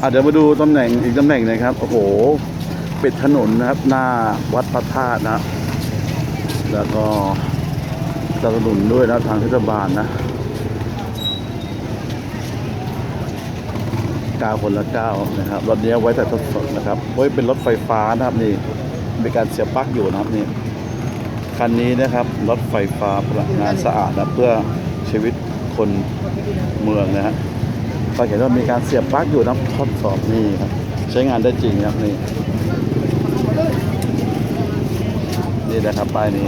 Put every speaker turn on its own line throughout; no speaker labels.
อะเดี๋ยวมาดูตำแหน่งอีกตำแหน่งหนะครับ โอ้โห ปิดถนนนะครับ หน้าวัดพระธาตุนะ แล้วก็สนับสนุนด้วยนะทางเทศบาลนะก้าคนละเก้านะครับรถนี้ไว้แต่ทดสอบนะครับไว้ยเป็นรถไฟฟ้านะครับนี่มีการเสียบปลั๊กอยู่นะครับนี่คันนี้นะครับรถไฟฟ้าพลังงานสะอาดนะเพื่อชีวิตคนเมืองนะฮะ ก็เห็นว่ามีการเสียบปลั๊กอยู่นะทดสอบนี่ครับใช้งานได้จริงครับนี่นี่นะครับป้ายนี้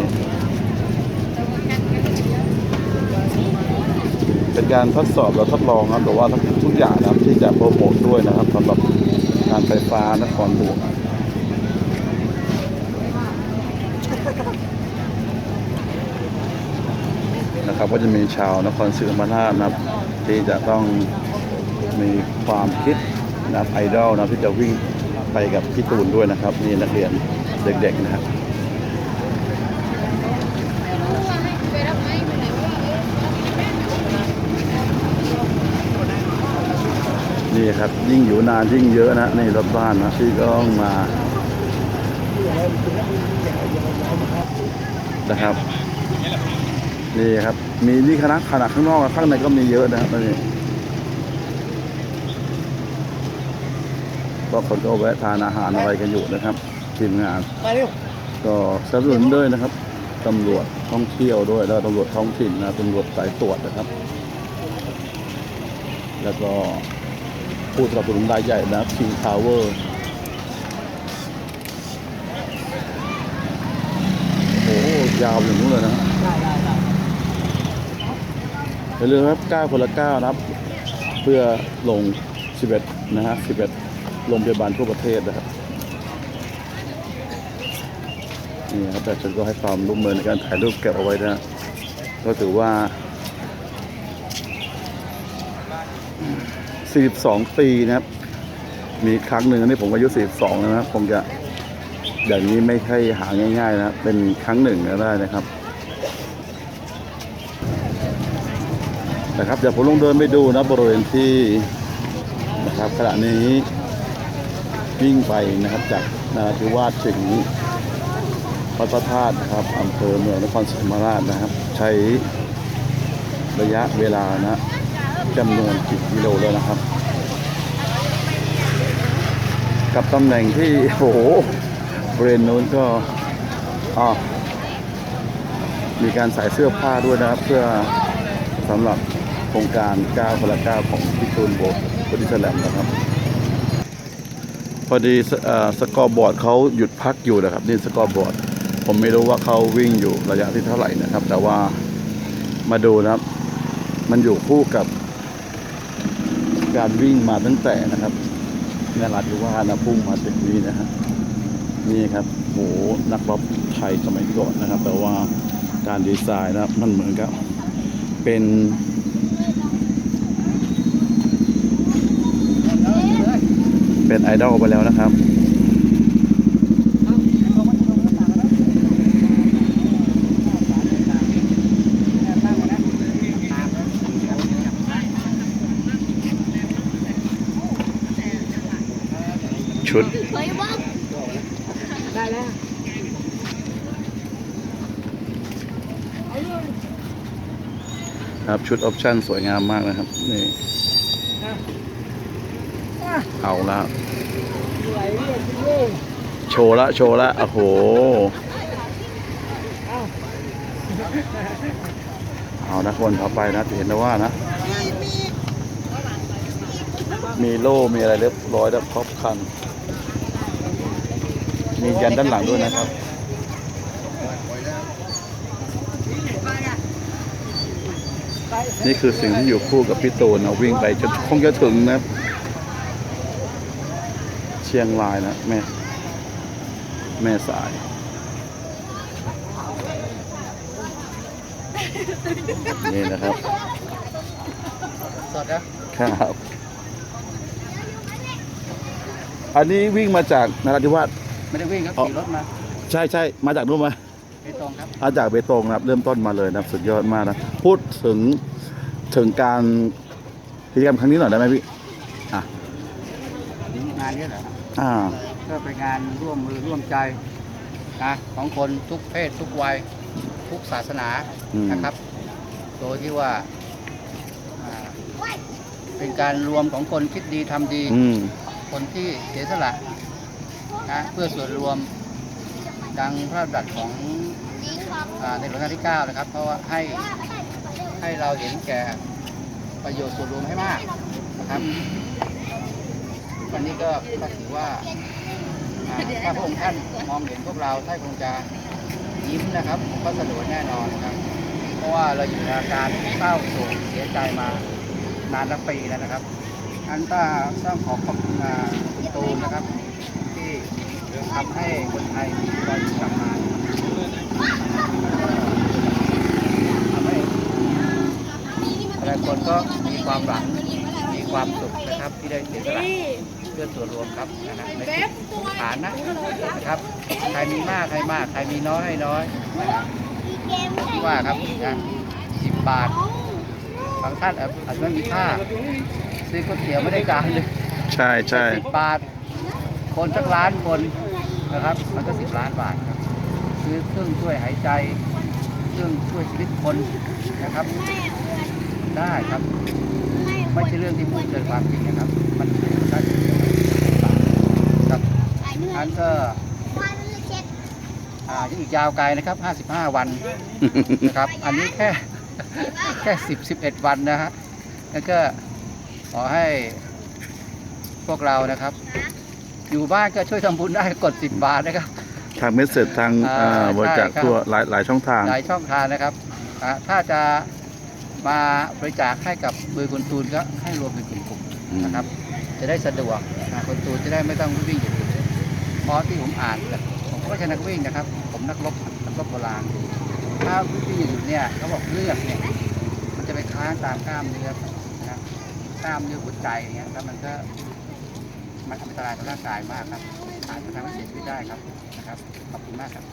เป็นการทดสอบและทดลองครับแต่ว่าทุกอย่างนะครับที่จะโปรโมทด้วยนะครับสำหรับการไฟฟ้านครหลวงนะครับก็จะมีชาวนครศรีธรรมราชนะครับ ที่จะต้อง มีความคิดนับไอดอลนะที่จะวิ่งไปกับพี่ตูนด้วยนะครับ นี่นักเรียนเด็กๆนะครับนี่ครับยิ่งอยู่นานยิ่งเยอะนะในรถบ้านนะที่ก็ต้องมานะครับ นี่ครับ มีนี่คณะขนาดข้างนอกกับข้างในก็มีเยอะนะครับนี่ ก็คนก็แวะทานอาหารอะไรกันอยู่นะครับทีมงาน
มาเร็ว
ก็สนับสนุนด้วยนะครับตำรวจท่องเที่ยวด้วยแล้วก็ตำรวจท้องถิ่นนะตำรวจสายตรวจนะครับ แล้วก็ผู้สนับสนุนรายใหญ่นะ King Power โอ้โหยาวอย่างนู้นเลยนะ
ได้ได้ได้
อย่าลืมครับ9คนละ9นะครับ เพื่อลง 11 นะฮะ11 โรงพยาบาลทั่วประเทศนะครับนี่ครับแต่ฉันก็ให้ความร่วมมือในการถ่ายรูปเก็บเอาไว้นะก็ถือว่า 42 ปีนะครับ มีครั้งหนึ่งอันนี้ผมอายุ 42 นะครับคงจะอย่างนี้ไม่ใช่หาง่ายๆนะครับเป็นครั้งหนึ่งก็ได้นะครับนะครับเดี๋ยวผมลงเดินไปดูนะบริเวณที่นะครับขณะนี้ วิ่งไปนะครับจากนาราธิวาสถึงวัดพระธาตุนะครับอำเภอเมืองนครศรีธรรมราชนะครับ ใช้ระยะเวลานะจำนวนกี่กิโลแล้วนะครับ กับตำแหน่งที่โอ้โหบริเวณนู้นก็อ๋อมีการใส่เสื้อผ้าด้วยนะครับ เพื่อสำหรับโครงการ9คนละ9ของพี่ตูนโบสบอดี้สแลมนะครับ พอดีสกอร์บอร์ดเขาหยุดพักอยู่นะครับ นี่สกอร์บอร์ด ผมไม่รู้ว่าเขาวิ่งอยู่ระยะที่เท่าไหร่นะครับ แต่ว่ามาดูนะครับ มันอยู่คู่กับ การวิ่งมาตั้งแต่นะครับนราธิวาสนะพุ่งมาถึงนี้นะฮะนี่ครับโหนักรบไทยสมัยก่อนนะครับ แต่ว่าการดีไซน์นะครับมันเหมือนกับเป็น เป็นไอดอลไปแล้วนะครับชุด
ได้แล้ว
ครับชุดออปชั่นสวยงามมากนะครับนี่ เอาละ
โช
ว์ละโชว์ละโอ้โหเอานะคนต่อไปนะเห็นนะว่านะ มีโล่มีอะไรเรียบร้อยแล้วครบครัน มียันด้านหลังด้วยนะครับนี่คือสิ่งที่อยู่คู่กับพี่ตูนนะวิ่งไปจนคงจะถึงนะครับ ชียงรายนะแม่ แม่สาย นี่นะครับ
สดนะครับ
อันนี้วิ่งมาจากนราธิวาส
ไม่ได้วิ่งครับ
อ๋อ
ขี่รถมา
ใช่ใช่มาจากนู่นมา
ไปตรงครับ
มาจากเบตงนะครับ เริ่มต้นมาเลยนะครับสุดยอดมากนะ พูดถึงถึงการกิจกรรมครั้งนี้หน่อยได้ไหมพี่อะ
งานนี้เหรอ
อ่า
ก็เป็นงานร่วมมือร่วมใจนะของคนทุกเพศทุกวัยทุกศาสนา
อืม
นะครับ โดยที่ว่าอ่า เป็นการรวมของคนคิดดีทำดี
อืม
คนที่เสียสละนะเพื่อส่วนรวมดังพระดำรัสของอาในหลวงรัชกาลที่ 9 นะครับ เพราะว่าให้ให้เราเห็นแก่ประโยชน์ส่วนรวมให้มากนะครับ วันนี้ก็ถือว่าถ้าพระองค์ท่านมองเห็นพวกเราท่านคงจะยิ้มนะครับก็สะดวกแน่นอนนะครับ เพราะว่าเราอยู่ในอาการเศร้าโศกเสียใจมานานนับปีแล้วนะครับอันต้าต้องขอขอบคุณอ่าพี่ตูนนะครับ ที่ทำให้คนไทยมีรอยยิ้มกลับมาทำให้หลายคนก็มีความหวังมีความสุขนะครับที่ได้เสียสละ เพื่อส่วนรวมครับนะฮะในทุกฐานะนะครับ ใครมีมากให้มาก ใครมีน้อยให้น้อยนะครับที่ว่าครับนะสิบบาทบางท่านอาจจะไม่มีค่าซื้อก๋วยเตี๋ยวไม่ได้การเลย
ใช่ใช่
สิบบาท คนสักล้านคนนะครับ มันก็สิบล้านบาทครับ ซื้อเครื่องช่วยหายใจเครื่องช่วยชีวิตคนนะครับ ได้ครับ ไม่ใช่เรื่องที่พูดเกินความจริงนะครับ มันได้ถึงบาทครับ อันก็อ่ายังอีกยาวไกลนะครับ 55 วันนะครับ อันนี้แค่แค่ 10 11 วันนะฮะแล้วก็ขอให้พวกเรานะครับ อยู่บ้านก็ช่วยทำบุญได้กด 10 บาทนะครับ
ทางเมสเซจทาง
อ่า
อ่าบริจาค
ใช่ครับ
ทั่วหลายหลายช่องทาง
หลายช่องทางนะครับอ่าถ้าจะมาบริจาคให้กับเบอร์คนตูนก็ให้รวมเป็นกลุ่มๆนะครับ จะได้สะดวกอ่าคนตูนจะได้ไม่ต้องวิ่งอยู่ พราะที่ผมอ่านเนี่ยผมก็ใช่นักวิ่งนะครับ ผมนักรบนักรบโบราณถ้าวิ่งอยู่เนี่ยเขาบอกเลือดเนี่ยมันจะไปค้างตามกล้ามเนื้อนะครับกล้ามเนื้อหัวใจเนี่ยแล้วมันก็มันอันตรายต่อร่างกายมากครับอาจจะทำให้เสียชีวิตได้ครับนะครับขอบคุณมากครับ